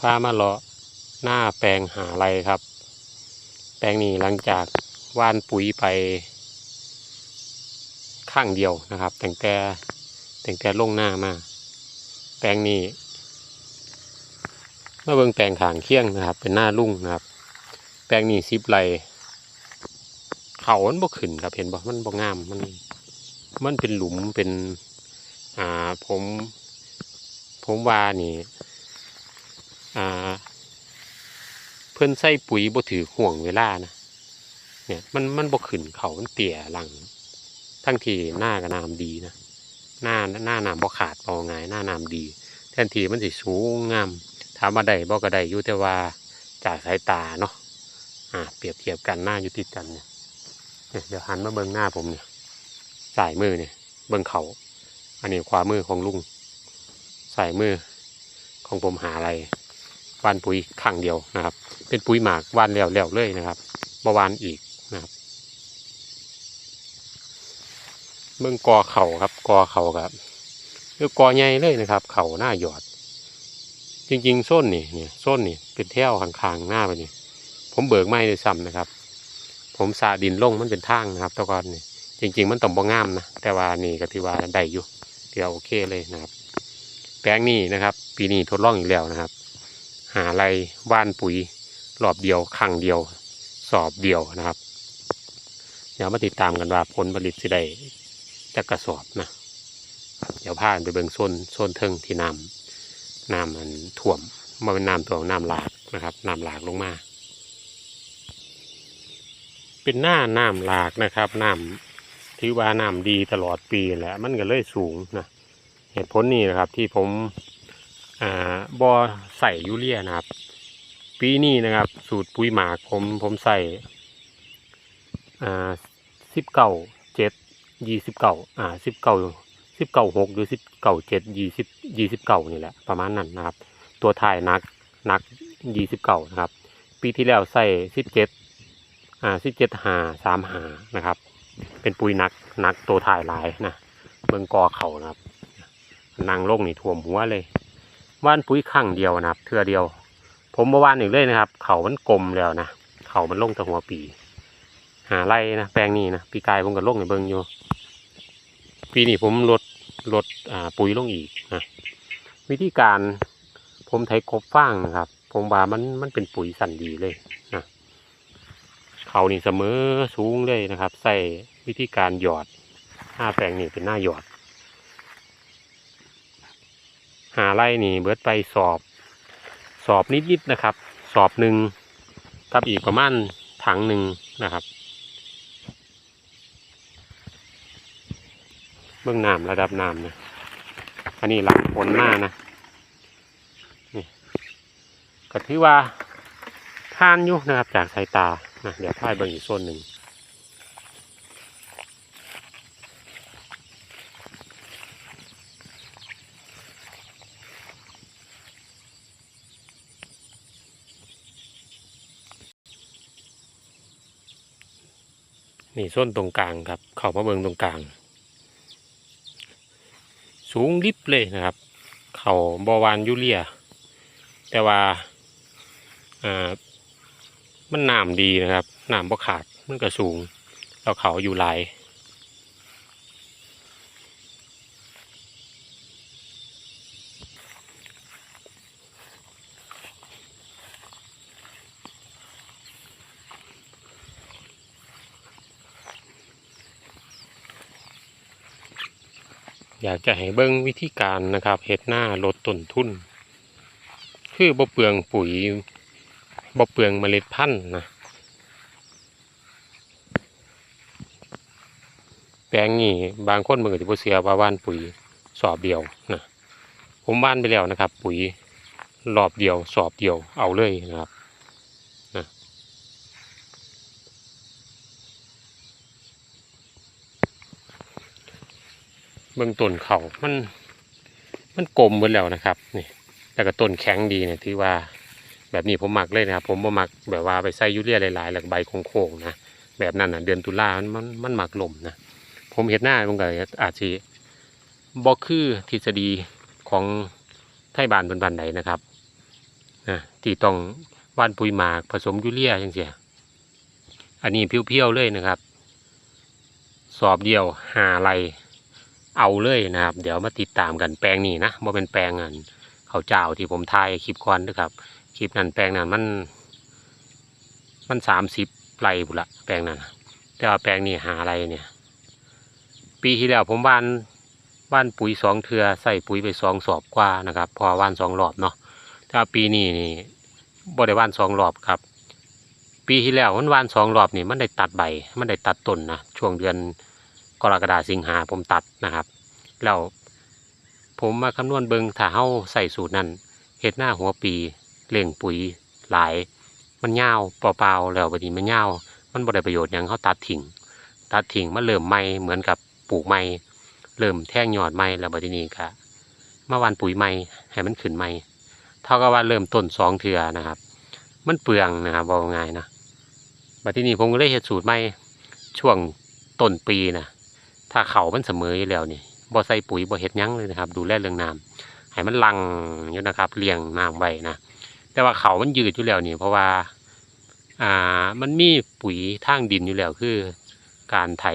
พามาเลาะหน้าแปลงหาไรครับ แปลงนี้หลังจากว่านปุ๋ยไป ข้างเดียวนะครับ แต่งแต่แต่งแต่ลงหน้ามา แปลงนี้มาเบิ่งแปลงขางเคียงนะครับ เป็นหน้าลุ่งนะครับ แปลงนี้ซิบไรเขามันบ่ขึ้นครับเห็นบ่มันบ่งามมัน มันเป็นหลุมเป็น อ่าผม ผมว่านี่ อ่า เพิ่นใส่ปุ๋ยบ่ถือห่วงเวลานะเนี่ยมันมันบ่ขึ้นเขามันเตี่ยหลัง ทั้งที่หน้าก็น้ำดีนะหน้าหน้าน้ำบ่ขาดเอาไงายหน้าน้ำดี แทนทีมันสิสูงงามถามมาได้บ่ก็ได้อยู่แต่ว่าจากสายตาเนาะอ่าเปรียบเทียบกันหน้าอยู่ติดกันเนี่ยเดี๋ยวหันมาเบิ่งหน้าผมเนี่ยสายมือเนี่ยเบิ่งเขาอันนี้ขวามือของลุงสายมือของผมหาอะไร วานปุ๋ยข้างเดียวนะครับ เป็นปุ๋ยหมากวานแล้วแล้วเลยนะครับมาวานอีกนะครับเบิ่งกอเข่าครับกอเข่าครับคือกอใหญ่เลยนะครับ เข่าหน้าหยอด จริงๆส้นนี่เนี่ยส้นนี่เป็นแถวข้างๆหน้าไปนี่ผมเบิกไม้เลยซ้ำนะครับ ผมสาดินลงมันเป็นทางนะครับตะกอนนี่จริง ๆ มันต้องบ่งามนะแต่ว่านี่ก็ถือว่าได้อยู่ถือว่าโอเคเลยนะครับ แปลงนี้นะครับ ปีนี้ทดลองอีกแล้วนะครับ หาไรว่านปุ๋ยรอบเดียวครั้งเดียว สอบเดียวนะครับเดี๋ยวมาติดตามกันว่าผลผลิตสิได้จะกระสอบนะเดี๋ยวพาไปเบิ่งโซนโซนเทิงที่น้ำน้ำมันท่วมมาเป็นน้ำท่วมน้ำหลากนะครับน้ำหลากลงมา เป็นหน้าน้ำหลากนะครับน้ำถือว่าน้ำดีตลอดปีแหละมันก็เลยสูงนะเหตุผลนี้นะครับที่ผม อ่าบอใส่ยูเรียนะครับ ปีนี้นะครับ สูตรปุ๋ยหมากผมผมใส่อ่าสิบเก้าเจ็ดยี่สิบเก้าอ่าสิบเก้าสิบเก้าหกหรือสิบเก้าเจ็ดยี่สิบยี่สิบเก้านี่แหละประมาณนั้นนะครับ ตัวถ่ายนักนักยี่สิบเก้านะครับ ปีที่แล้วใส่สิบเจ็ดอ่าสิบเจ็ดหาสามหานะครับ เป็นปุ๋ยนักนักตัวถ่ายหลายนะเบิ่งกอเขานะครับนางโลกนี่ท่วมหัวเลย ว่านปุ๋ยข้างเดียวนะครับเทือเดียว ผมมาว่านอีกเลยนะครับ เขามันกลมแล้วนะเขามันลงแต่หัวปี หาไรนะแปลงนี้นะปีกายผมก็ลงในเบิ่งอยู่ ปีนี้ผมลดลดปุ๋ยลงอีกนะวิธีการผมไถกบฟางนะครับ ผมว่ามันมันเป็นปุ๋ยสันดีเลยนะเขานี่เสมอสูงเลยนะครับ ใส่วิธีการหยอดหน้าแปลงนี่เป็นหน้าหยอด หาไร่นี่ เบิดไปสอบ สอบนิดๆนะครับ สอบหนึ่งกับอีกประมาณถังหนึ่งนะครับ เบื้องน้ำระดับน้ำนะอันนี้หลังฝนหน้านะนี่ก็ถือว่าท่านอยู่นะครับจากสายตานะเดี๋ยวพายเบิ่งอีกโซนหนึ่ง นี่ส้นตรงกลางครับ เข่ามาเบิงตรงกลาง สูงลิบเลยนะครับ เขาบอวานยูเรีย แต่ว่าอ่ามันน้ำดีนะครับน้ำบ่ขาดมันก็สูง เราเขาอยู่หลาย อยากจะให้เบิ้งวิธีการนะครับเฮ็ดหน้าลดต้นทุน คือบ่เปลืองปุ๋ยบ่เปลืองเมล็ดพันธุ์นะแปลงนี้บางคนมันก็จะบ่เสียว่าว่านปุ๋ยสอบเดียวนะผมว่านไปแล้วนะครับ ปุ๋ยรอบเดียวสอบเดียวเอาเลยนะครับ เบื้องต้นเขามัน มันกลมหมดแล้วนะครับ นี่แล้วก็ต้นแข็งดีเนี่ยถือว่า แบบนี้ผมหมักเลยนะครับ ผมบ่หมักแบบว่าไปใส่ยูเรียหลายๆแล้วก็ใบโค้งๆนะแบบนั้นนะเดือนตุลามันมันมันหมักลมนะผมเห็นหน้าผมก็อาจจะบ่คือทฤษฎีของไทยบานเป็นบันใดนะครับนะที่ต้องว่านปุ๋ยหมากผสมยูเรียจังเสียอันนี้เพียวๆเลยนะครับ สอบเดียวหาไร เอาเลยนะครับ เดี๋ยวมาติดตามกันแปลงนี้นะบ่เป็นแปลงอันเขาเจ้าที่ผมถ่ายคลิปก่อนนะครับคลิปนั้นแปลงนั้นมัน มันสามสิบไรบุละแปลงนั้นแต่ว่าแปลงนี้หาอะไรเนี่ย ปีที่แล้วผมว่านว่านปุ๋ยสองเทือใส่ปุ๋ยไปสองสอบกว่านะครับ พอว่านสองรอบเนาะถ้าปีนี้นี่บ่ได้ว่านสองรอบครับ ปีที่แล้วมันว่านสองรอบนี่มันได้ตัดใบ มันได้ตัดต้นนะช่วงเดือน รกฎาสิงหาผมตัดนะครับแล้วผมมาคำนวณเบิงถ้าเฮาใส่สูตรนั้นเฮ็ดหน้าหัวปีเล่งปุ๋ยหลาย มันยาวเปล่าๆแล้วบัดนี้มันยาวมันบ่ได้ประโยชน์ยังเขาตัดทิ้งตัดทิ้งมันเริ่มใหม่เหมือนกับปลูกใหม่เริ่มแท่งหยอดใหม่แล้วบัดนี้ก็มาหวันปุ๋ยใหม่ให้มันขึ้นใหม่เท่ากับว่าเริ่มต้นสองเทือนะครับ มันเปลืองนะครับบอกง่ายนะบัดนี้ผมก็เลยเฮ็ดสูตรใหม่ช่วงต้นปีนะ ถ้าเขามันเสมออยู่แล้วนี่บ่ใส่ปุ๋ยบ่เฮ็ดยั้งเลยนะครับ ดูแลเรื่องน้ำให้มันลังอยู่นะครับเลี้ยงน้ำไว้นะแต่ว่าเขามันยืดอยู่แล้วนี่เพราะว่าอ่ามันมีปุ๋ยทางดินอยู่แล้วคือ การไถ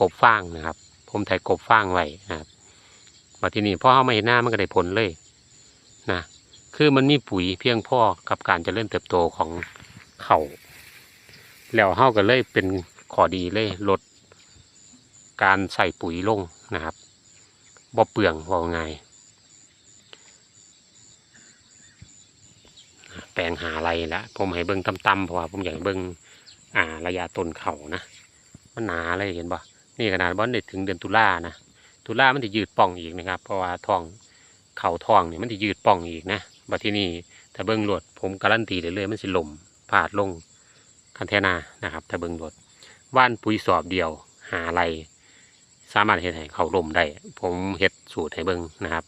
กบฟางนะครับผมไถกบฟางไว้นะครับมาที่นี่พอเข้ามาเห็นหน้ามันก็ได้ผลเลยนะคือมันมีปุ๋ยเพียงพอกับการจเจริญเติบโตของเขาแล้วเฮาก็เลยเป็นขอดีเลยลด การใส่ปุ๋ยลงนะครับบ่เปลืองว่าไงแปลงหาอะไรละผมให้เบิ้งต่ำๆเพราะว่าผมอยากเบิ้งอ่าระยะต้นเขานะมันหนาเลยเห็นปะนี่ขนาดบอนเด็ดถึงเดือนตุลานะตุลามันจะยืดป่องอีกนะครับ เพราะว่าทองเข่าทองเนี่ยมันจะยืดป่องอีกนะบัดที่นี่ถ้าเบิ้งหลวดผมการันตีเลยเลยๆมันสิลมพาดลงคันเทนานะครับถ้าเบิ้งหลวดว่านปุ๋ยสอบเดียวหาอะไร สามารถเห็ดให้เขาลมได้ ผมเห็ดสูตรให้เบิ้งนะครับ